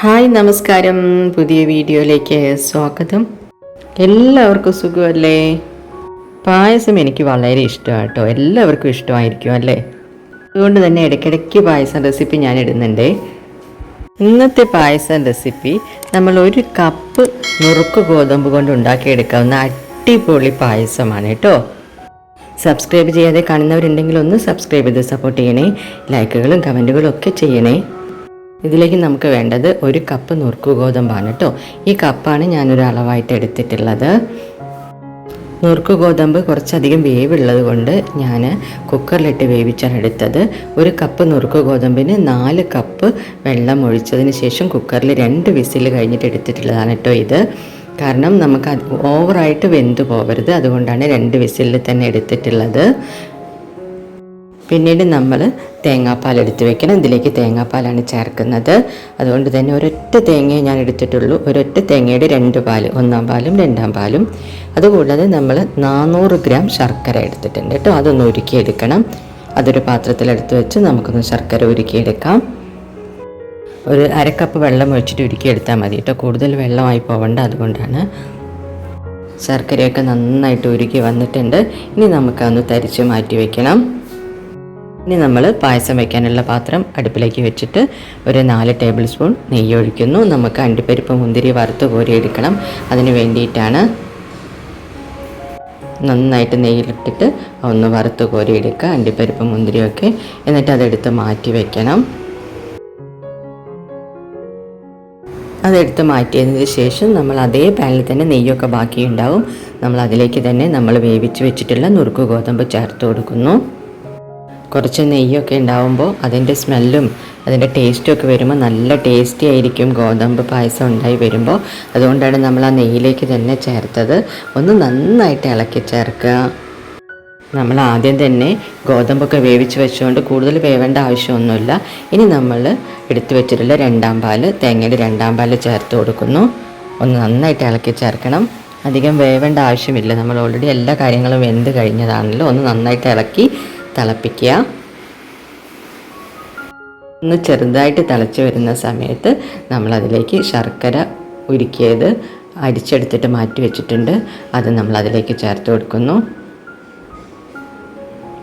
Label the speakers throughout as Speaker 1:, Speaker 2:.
Speaker 1: Hi നമസ്കാരം. പുതിയ വീഡിയോയിലേക്ക് സ്വാഗതം. എല്ലാവർക്കും സുഖമല്ലേ? പായസം എനിക്ക് വളരെ ഇഷ്ടമാണ് കേട്ടോ എല്ലാവർക്കും ഇഷ്ടമായിരിക്കും അല്ലേ? അതുകൊണ്ട് തന്നെ ഇടയ്ക്കിടയ്ക്ക് പായസം റെസിപ്പി ഞാൻ ഇടുന്നുണ്ട്. ഇന്നത്തെ പായസം റെസിപ്പി നമ്മൾ ഒരു കപ്പ് നുറുക്ക് ഗോതമ്പ് കൊണ്ട് ഉണ്ടാക്കിയെടുക്കാവുന്ന അടിപൊളി പായസമാണ് കേട്ടോ. സബ്സ്ക്രൈബ് ചെയ്യാതെ കാണുന്നവരുണ്ടെങ്കിൽ ഒന്ന് സബ്സ്ക്രൈബ് ചെയ്ത് സപ്പോർട്ട് ചെയ്യണേ. ലൈക്കുകളും കമന്റുകളും ഒക്കെ ചെയ്യണേ. ഇതിലേക്ക് നമുക്ക് വേണ്ടത് ഒരു കപ്പ് നുറുക്ക് ഗോതമ്പാണ് കേട്ടോ. ഈ കപ്പാണ് ഞാനൊരു അളവായിട്ട് എടുത്തിട്ടുള്ളത്. നുറുക്ക് ഗോതമ്പ് കുറച്ചധികം വേവുള്ളത് കൊണ്ട് ഞാൻ കുക്കറിലിട്ട് വേവിച്ചാണ് എടുത്തത്. ഒരു കപ്പ് നുറുക്ക് ഗോതമ്പിന് നാല് കപ്പ് വെള്ളം ഒഴിച്ചതിന് ശേഷം കുക്കറിൽ രണ്ട് വിസിൽ കഴിഞ്ഞിട്ട് എടുത്തിട്ടുള്ളതാണ് കേട്ടോ ഇത്. കാരണം നമുക്ക് അത് ഓവറായിട്ട് വെന്തു പോകരുത് അതുകൊണ്ടാണ് രണ്ട് വിസിലിൽ തന്നെ എടുത്തിട്ടുള്ളത്. പിന്നീട് നമ്മൾ തേങ്ങാപ്പാൽ എടുത്ത് വെക്കണം. ഇതിലേക്ക് തേങ്ങാപ്പാലാണ് ചേർക്കുന്നത്. അതുകൊണ്ട് തന്നെ ഒരൊറ്റ തേങ്ങയെ ഞാൻ എടുത്തിട്ടുള്ളൂ. ഒരൊറ്റ തേങ്ങയുടെ രണ്ട് പാൽ ഒന്നാം പാലും രണ്ടാം പാലും. അതുകൂടാതെ നമ്മൾ നാനൂറ് ഗ്രാം ശർക്കര എടുത്തിട്ടുണ്ട് കേട്ടോ. അതൊന്ന് ഉരുക്കിയെടുക്കണം. അതൊരു പാത്രത്തിലെടുത്ത് വെച്ച് നമുക്കൊന്ന് ശർക്കര ഉരുക്കിയെടുക്കാം. ഒരു അരക്കപ്പ് വെള്ളം ഒഴിച്ചിട്ട് ഉരുക്കിയെടുത്താൽ മതി കേട്ടോ. കൂടുതൽ വെള്ളമായി പോകണ്ട അതുകൊണ്ടാണ് ശർക്കരയൊക്കെ നന്നായിട്ട് ഉരുക്കി വന്നിട്ടുണ്ട്. ഇനി നമുക്കതൊന്ന് തരിച്ച് മാറ്റി വെക്കണം. ഇനി നമ്മൾ പായസം വയ്ക്കാനുള്ള പാത്രം അടുപ്പിലേക്ക് വെച്ചിട്ട് ഒരു നാല് ടേബിൾ സ്പൂൺ നെയ്യ് ഒഴിക്കുന്നു. നമുക്ക് അണ്ടിപ്പരിപ്പ് മുന്തിരി വറുത്ത് കോരി എടുക്കണം അതിന് വേണ്ടിയിട്ടാണ് നന്നായിട്ട് നെയ്യിലിട്ടിട്ട് ഒന്ന് വറുത്ത് കോരി എടുക്കുക അണ്ടിപ്പരിപ്പ് മുന്തിരിയൊക്കെ എന്നിട്ട് അതെടുത്ത് മാറ്റി വയ്ക്കണം അതെടുത്ത് മാറ്റിയതിന് ശേഷം നമ്മൾ അതേ പാനിൽ തന്നെ നെയ്യൊക്കെ ബാക്കിയുണ്ടാവും. നമ്മൾ അതിലേക്ക് തന്നെ നമ്മൾ വേവിച്ച് വെച്ചിട്ടുള്ള നുറുക്ക് ഗോതമ്പ് ചേർത്ത് കൊടുക്കുന്നു. കുറച്ച് നെയ്യൊക്കെ ഉണ്ടാവുമ്പോൾ അതിന്റെ സ്മെല്ലും അതിന്റെ ടേസ്റ്റും ഒക്കെ വരുമ്പോൾ നല്ല ടേസ്റ്റി ആയിരിക്കും ഗോതമ്പ് പായസം ഉണ്ടായി വരുമ്പോൾ. അതുകൊണ്ടാണ് നമ്മൾ ആ നെയ്യിലേക്ക് തന്നെ ചേർത്തത്. ഒന്ന് നന്നായിട്ട് ഇളക്കി ചേർക്കുക. നമ്മൾ ആദ്യം തന്നെ ഗോതമ്പൊക്കെ വേവിച്ച് വെച്ചുകൊണ്ട് കൂടുതൽ വേവേണ്ട ആവശ്യമൊന്നുമില്ല. ഇനി നമ്മൾ എടുത്തു വെച്ചിട്ടുള്ള രണ്ടാം പാൽ തേങ്ങയുടെ രണ്ടാം പാൽ ചേർത്ത് കൊടുക്കുന്നു. ഒന്ന് നന്നായിട്ട് ഇളക്കി ചേർക്കണം. അധികം വേവേണ്ട ആവശ്യമില്ല. നമ്മൾ ഓൾറെഡി എല്ലാ കാര്യങ്ങളും വെന്ത് കഴിഞ്ഞതാണല്ലോ. ഒന്ന് നന്നായിട്ട് ഇളക്കി തിളപ്പിക്കുക. ഒന്ന് ചെറുതായിട്ട് തിളച്ച് വരുന്ന സമയത്ത് നമ്മളതിലേക്ക് ശർക്കര ഉരുക്കിയത് അരിച്ചെടുത്തിട്ട് മാറ്റി വെച്ചിട്ടുണ്ട്. അത് നമ്മൾ അതിലേക്ക് ചേർത്ത് കൊടുക്കുന്നു.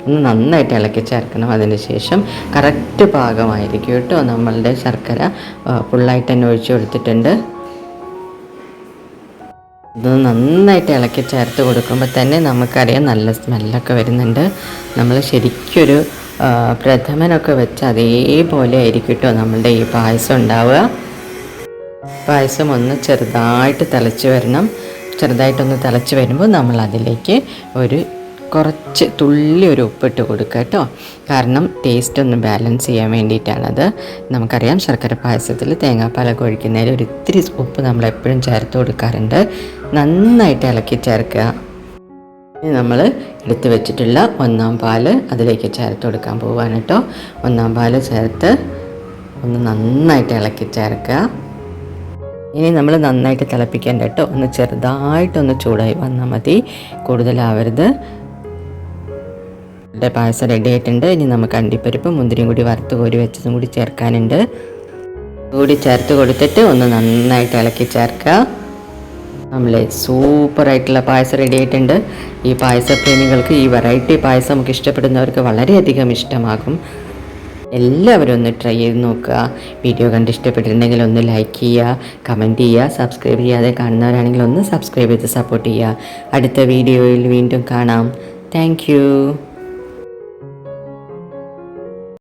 Speaker 1: ഒന്ന് നന്നായിട്ട് ഇളക്കി ചേർക്കണം. അതിന് ശേഷം കറക്റ്റ് പാകമായിരിക്കും കേട്ടോ നമ്മളുടെ ശർക്കര. ഫുള്ളായിട്ട് തന്നെ ഒഴിച്ചു കൊടുത്തിട്ടുണ്ട്. ഇത് നന്നായിട്ട് ഇളക്കി ചേർത്ത് കൊടുക്കുമ്പോൾ തന്നെ നമുക്കറിയാം നല്ല സ്മെല്ലൊക്കെ വരുന്നുണ്ട്. നമ്മൾ ശരിക്കൊരു പ്രഥമനൊക്കെ വെച്ച് അതേപോലെ ആയിരിക്കും കേട്ടോ നമ്മളുടെ ഈ പായസം ഉണ്ടാവുക. പായസം ഒന്ന് ചെറുതായിട്ട് തിളച്ച് വരണം. ചെറുതായിട്ടൊന്ന് തിളച്ച് വരുമ്പോൾ നമ്മൾ അതിലേക്ക് ഒരു കുറച്ച് തുള്ളി ഒരു ഉപ്പിട്ട് കൊടുക്കുക കേട്ടോ. കാരണം ടേസ്റ്റ് ഒന്ന് ബാലൻസ് ചെയ്യാൻ വേണ്ടിയിട്ടാണത്. നമുക്കറിയാം ശർക്കര പായസത്തിൽ തേങ്ങാപ്പാലൊക്കെ ഒഴിക്കുന്നതിൽ ഒരു ഇത്തിരി ഉപ്പ് നമ്മൾ എപ്പോഴും ചേർത്ത് കൊടുക്കാറുണ്ട്. നന്നായിട്ട് ഇളക്കി ചേർക്കുക. ഇനി നമ്മൾ എടുത്ത് വെച്ചിട്ടുള്ള ഒന്നാം പാൽ അതിലേക്ക് ചേർത്ത് കൊടുക്കാൻ പോവാണ് കേട്ടോ. ഒന്നാം പാൽ ചേർത്ത് ഒന്ന് നന്നായിട്ട് ഇളക്കി ചേർക്കുക. ഇനി നമ്മൾ നന്നായിട്ട് തിളപ്പിക്കേണ്ട കേട്ടോ. ഒന്ന് ചെറുതായിട്ടൊന്ന് ചൂടായി വന്നാൽ മതി. കൂടുതലാവരുത് ഇവിടെ പായസം റെഡി ആയിട്ടുണ്ട്. ഇനി നമുക്ക് അണ്ടിപ്പരിപ്പ് മുന്തിരിയും കൂടി വറുത്ത് കോരി വെച്ചതും കൂടി ചേർക്കാനുണ്ട്. കൂടി ചേർത്ത് കൊടുത്തിട്ട് ഒന്ന് നന്നായിട്ട് ഇളക്കി ചേർക്കുക. നമ്മൾ സൂപ്പറായിട്ടുള്ള പായസം റെഡി ആയിട്ടുണ്ട്. ഈ പായസ പ്രേമികൾക്ക് ഈ വെറൈറ്റി പായസം നമുക്ക് ഇഷ്ടപ്പെടുന്നവർക്ക് വളരെയധികം ഇഷ്ടമാകും. എല്ലാവരും ഒന്ന് ട്രൈ ചെയ്ത് നോക്കുക. വീഡിയോ കണ്ട് ഇഷ്ടപ്പെട്ടിട്ടുണ്ടെങ്കിൽ ഒന്ന് ലൈക്ക് ചെയ്യുക കമന്റ് ചെയ്യുക സബ്സ്ക്രൈബ് ചെയ്യാതെ കാണുന്നവരാണെങ്കിൽ ഒന്ന് സബ്സ്ക്രൈബ് ചെയ്ത് സപ്പോർട്ട് ചെയ്യുക. അടുത്ത വീഡിയോയിൽ വീണ്ടും കാണാം. താങ്ക്